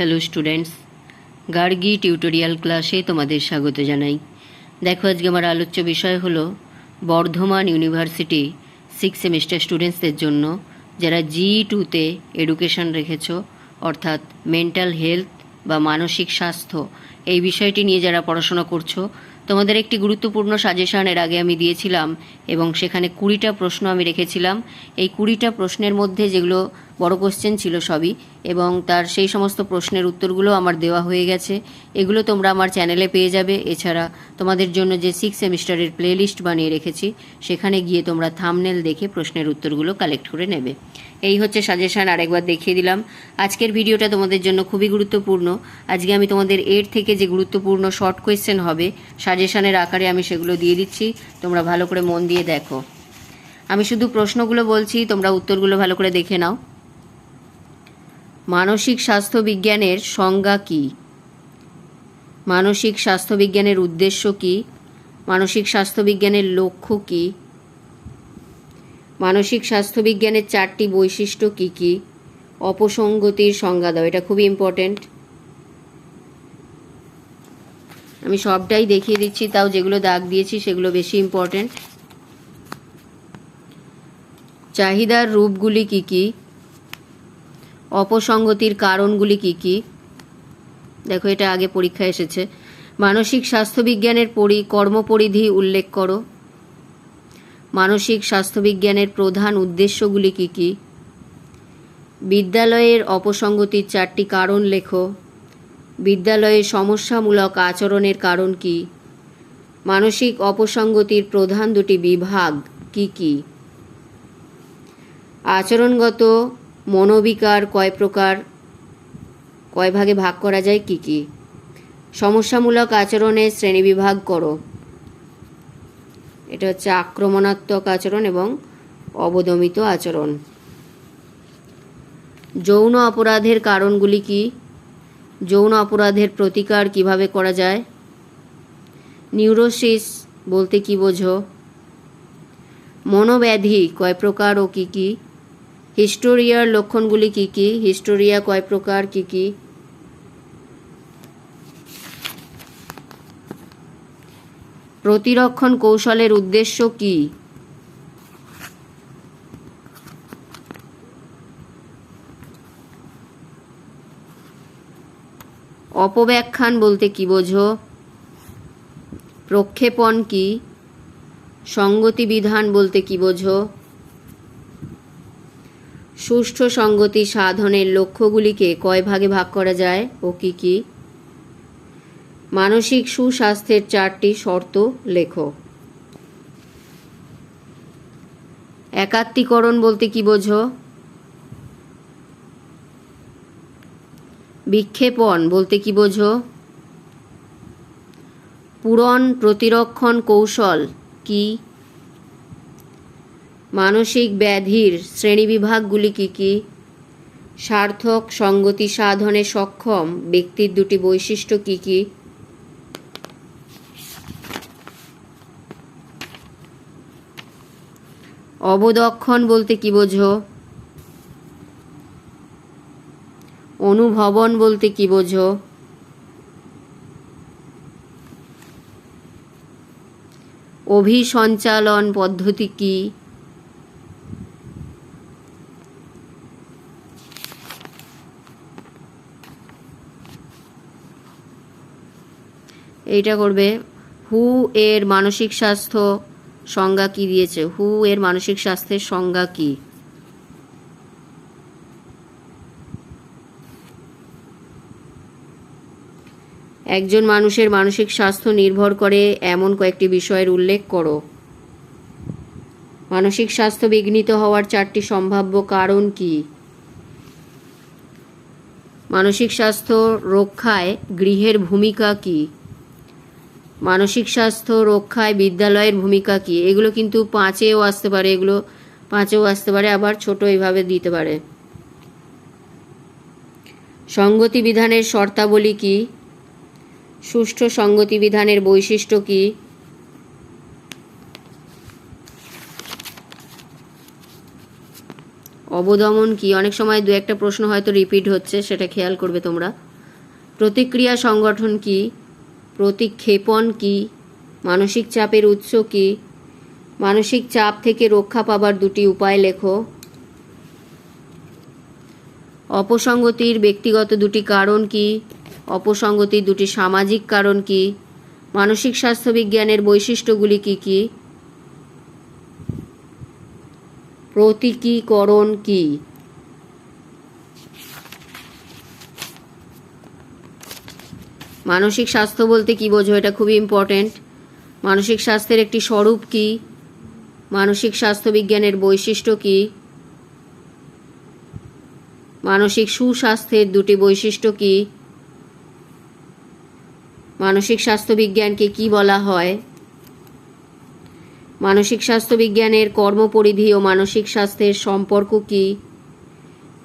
Hello students Gargi tutorial ক্লাসে তোমাদের স্বাগত জানাই। দেখো, আজকে আমার আলোচ্য বিষয় হলো বর্ধমান ইউনিভার্সিটি সিক্স সেমিস্টার স্টুডেন্টসদের জন্য, যারা জি টুতে এডুকেশন রেখেছো, অর্থাৎ মেন্টাল হেলথ বা মানসিক স্বাস্থ্য, এই বিষয়টি নিয়ে যারা পড়াশোনা করছ, তোমাদের একটি গুরুত্বপূর্ণ সাজেশন এর আগে আমি দিয়েছিলাম এবং সেখানে কুড়িটা প্রশ্ন আমি রেখেছিলাম। এই কুড়িটা প্রশ্নের মধ্যে যেগুলো বড় কোশ্চেন ছিল সবই এবং তার সেই সমস্ত প্রশ্নের উত্তরগুলো আমার দেওয়া হয়ে গেছে। এগুলো তোমরা আমার চ্যানেলে পেয়ে যাবে। এছাড়া তোমাদের জন্য যে সিক্স সেমিস্টারের প্লেলিস্ট বানিয়ে রেখেছি, সেখানে গিয়ে তোমরা থামনেল দেখে প্রশ্নের উত্তরগুলো কালেক্ট করে নেবে। এই হচ্ছে সাজেশান আরেকবার দেখিয়ে দিলাম। আজকের ভিডিওটা তোমাদের জন্য খুবই গুরুত্বপূর্ণ। আজকে আমি তোমাদের এর থেকে যে গুরুত্বপূর্ণ শর্ট কোয়েশ্চেন হবে সাজেশানের আকারে আমি সেগুলো দিয়ে দিচ্ছি। তোমরা ভালো করে মন দিয়ে দেখো। আমি শুধু প্রশ্নগুলো বলছি, তোমরা উত্তরগুলো ভালো করে দেখে নাও। মানসিক স্বাস্থ্য বিজ্ঞানের সংজ্ঞা কী? মানসিক স্বাস্থ্য বিজ্ঞানের উদ্দেশ্য কী? মানসিক স্বাস্থ্য বিজ্ঞানের লক্ষ্য কী? মানসিক স্বাস্থ্য বিজ্ঞানের চারটি বৈশিষ্ট্য কী কী? অপসঙ্গতির সংজ্ঞা দাও, এটা খুবই ইম্পর্ট্যান্ট আমি সবটাই দেখিয়ে দিচ্ছি, তাও যেগুলো দাগ দিয়েছি সেগুলো বেশি ইম্পর্ট্যান্ট চাহিদার রূপগুলি কী কী? অপসঙ্গতির কারণগুলি কী কী? দেখো, এটা আগে পরীক্ষা এসেছে। মানসিক স্বাস্থ্যবিজ্ঞানের পরি, কর্মপরিধি উল্লেখ করো। মানসিক স্বাস্থ্যবিজ্ঞানের প্রধান উদ্দেশ্যগুলি কী কী? বিদ্যালয়ের অপসঙ্গতির চারটি কারণ লেখো। বিদ্যালয়ে সমস্যামূলক আচরণের কারণ কি? মানসিক অপসঙ্গতির প্রধান দুটি বিভাগ কি কি? আচরণগত মনোবিকার কয় প্রকার, কয় ভাগে ভাগ করা যায়, কি কি? সমস্যামূলক আচরণের শ্রেণীবিভাগ করো। এটা হচ্ছে আক্রমণাত্মক আচরণ এবং অবদমিত আচরণ। যৌন অপরাধের কারণগুলি কি? যৌন অপরাধের প্রতিকার কীভাবে করা যায়? নিউরোসিস বলতে কি বোঝো? মনোব্যাধি কয় প্রকার ও কি কি? হিস্টোরিয়ার লক্ষণগুলি কি কি? হিস্টোরিয়া কয় প্রকার? কি কি? প্রতিরক্ষণ কৌশলের উদ্দেশ্য কি? অপব্যাখ্যান বলতে কি বোঝো? প্রক্ষেপণ কি? সঙ্গতি বিধান বলতে কি বোঝো? সুষ্ঠু সঙ্গতি সাধনের লক্ষ্যগুলিকে কয় ভাগে ভাগ করা যায় ও কি কি? মানসিক সুস্বাস্থ্যের চারটি শর্ত লেখো একাত্মীকরণ বলতে কি বোঝো? বিক্ষেপণ বলতে কি বোঝো? পূরণ প্রতিরক্ষণ কৌশল কি? মানসিক ব্যাধির শ্রেণীবিভাগগুলি কি কি? সার্থক সঙ্গতি সাধনে সক্ষম ব্যক্তির দুটি বৈশিষ্ট্য কি কি? অবদক্ষণ বলতে কি বোঝো? অনুভবন বলতে কি বোঝো? অভিসঞ্চালন পদ্ধতি কি? এইটা করবে হু এর মানসিক স্বাস্থ্য সংজ্ঞা কি দিয়েছে? হু এর মানসিক স্বাস্থ্যের সংজ্ঞা কি? একজন মানুষের মানসিক স্বাস্থ্য নির্ভর করে এমন কয়েকটি বিষয়ের উল্লেখ করো। মানসিক স্বাস্থ্য বিঘ্নিত হওয়ার চারটি সম্ভাব্য কারণ কি? মানসিক স্বাস্থ্য রক্ষায় গৃহের ভূমিকা কি? মানসিক স্বাস্থ্য, রক্ষায় বিদ্যালয়ের ভূমিকা কি? এগুলো কিন্তু পাঁচেও আসতে পারে, এগুলো পাঁচেও আসতে পারে, আবার ছোট এইভাবে দিতে পারে। সঙ্গতি বিধানের শর্তাবলী কি? সুষ্ঠু সঙ্গতি বিধানের বৈশিষ্ট্য কি? অবদমন কি? অনেক সময় দু একটা প্রশ্ন হয়তো রিপিট হচ্ছে, সেটা খেয়াল করবে তোমরা। প্রতিক্রিয়া সংগঠন কি? প্রতিক্ষেপণ কি? মানসিক চাপের উৎস কি? মানসিক চাপ থেকে রক্ষা পাবার দুটি উপায় লেখো। অপসঙ্গতির ব্যক্তিগত দুটি কারণ কি? অপসঙ্গতির দুটি সামাজিক কারণ কি? মানসিক স্বাস্থ্য বিজ্ঞানের বৈশিষ্ট্যগুলি কি কি? প্রতীকীকরণ কি? মানসিক স্বাস্থ্য বলতে কি বোঝো? এটা খুবই ইম্পর্ট্যান্ট মানসিক স্বাস্থ্যের একটি স্বরূপ কি? মানসিক স্বাস্থ্য বিজ্ঞানের বৈশিষ্ট্য কি? মানসিক সুস্বাস্থ্যের দুটি বৈশিষ্ট্য কি? মানসিক স্বাস্থ্য বিজ্ঞানকে কি বলা হয়? মানসিক স্বাস্থ্য বিজ্ঞানের কর্মপরিধি ও মানসিক স্বাস্থ্যের সম্পর্ক কি?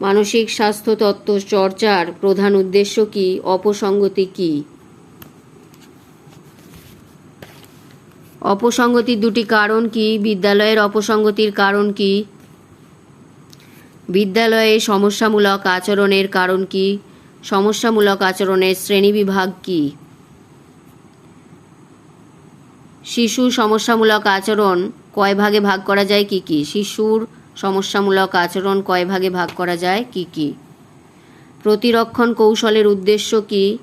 মানসিক স্বাস্থ্য তত্ত্ব চর্চার প্রধান উদ্দেশ্য কি? অপসঙ্গতি কি? অপসঙ্গতির দুটি কারণ কি? বিদ্যালয়ের অপসঙ্গতির কারণ কি? বিদ্যালয়ে সমস্যামূলক আচরণের কারণ কি? সমস্যামূলক আচরণের শ্রেণীবিভাগ কি? শিশু সমস্যামূলক আচরণ কয় ভাগে ভাগ করা যায়, কি কি? শিশুর সমস্যামূলক আচরণ কয় ভাগে ভাগ করা যায়, কি কি? প্রতিরক্ষণ কৌশলের উদ্দেশ্য কি?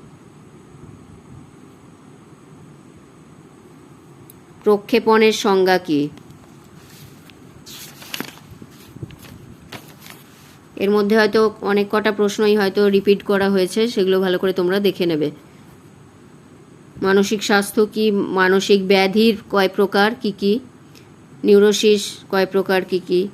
প্রক্ষেপণের সংজ্ঞা কি? এর মধ্যে হয়তো অনেক কটা প্রশ্নই হয়তো রিপিট করা হয়েছে, সেগুলো ভালো করে তোমরা দেখে নেবে। মানসিক স্বাস্থ্য কি? মানসিক ব্যাধির কয় প্রকার? কি কি? নিউরোসিস কয় প্রকার? কি কি?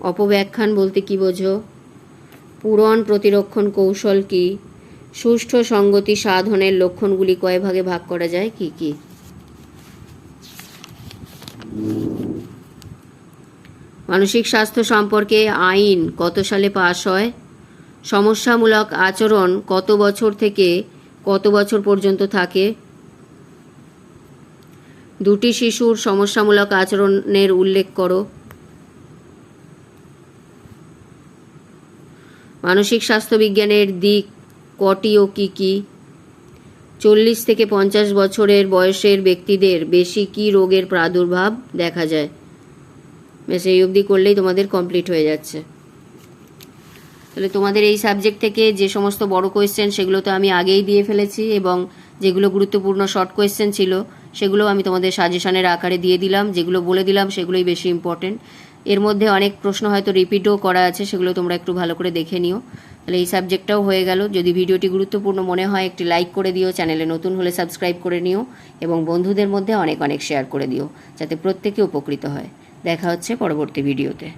অপব্যাখ্যান বলতে কি বোঝো? পূরণ প্রতিরক্ষণ কৌশল কি? সুষ্ঠু সঙ্গতি সাধনের লক্ষণগুলি কয় ভাগে ভাগ করা যায়? কি কি? মানসিক স্বাস্থ্য সম্পর্কে আইন কত সালে পাশ হয়? সমস্যামূলক আচরণ কত বছর থেকে কত বছর পর্যন্ত থাকে? দুটি শিশুর সমস্যামূলক আচরণের উল্লেখ করো। মানসিক স্বাস্থ্য বিজ্ঞানের দিক কটি ও কী কী? চল্লিশ থেকে পঞ্চাশ বছরের বয়সের ব্যক্তিদের বেশি কী রোগের প্রাদুর্ভাব দেখা যায়? বেশ এই অবধি করলেই তোমাদের কমপ্লিট হয়ে যাচ্ছে। তাহলে তোমাদের এই সাবজেক্ট থেকে যে সমস্ত বড় কোয়েশ্চেন সেগুলো তো আমি আগেই দিয়ে ফেলেছি এবং যেগুলো গুরুত্বপূর্ণ শর্ট কোয়েশ্চেন ছিল সেগুলো আমি তোমাদের সাজেশনের আকারে দিয়ে দিলাম, যেগুলো বলে দিলাম সেগুলোই বেশি ইম্পর্টেন্ট এর মধ্যে অনেক প্রশ্ন হয়তো রিপিটও করা আছে, সেগুলো তোমরা একটু ভালো করে দেখে নিও। তাহলে এই সাবজেক্টটাও হয়ে গেল। যদি ভিডিওটি গুরুত্বপূর্ণ মনে হয়, একটি লাইক করে দিও, চ্যানেলে নতুন হলে সাবস্ক্রাইব করে নিও, এবং বন্ধুদের মধ্যে অনেক অনেক শেয়ার করে দিও, যাতে প্রত্যেকে উপকৃত হয়। দেখা হচ্ছে পরবর্তী ভিডিওতে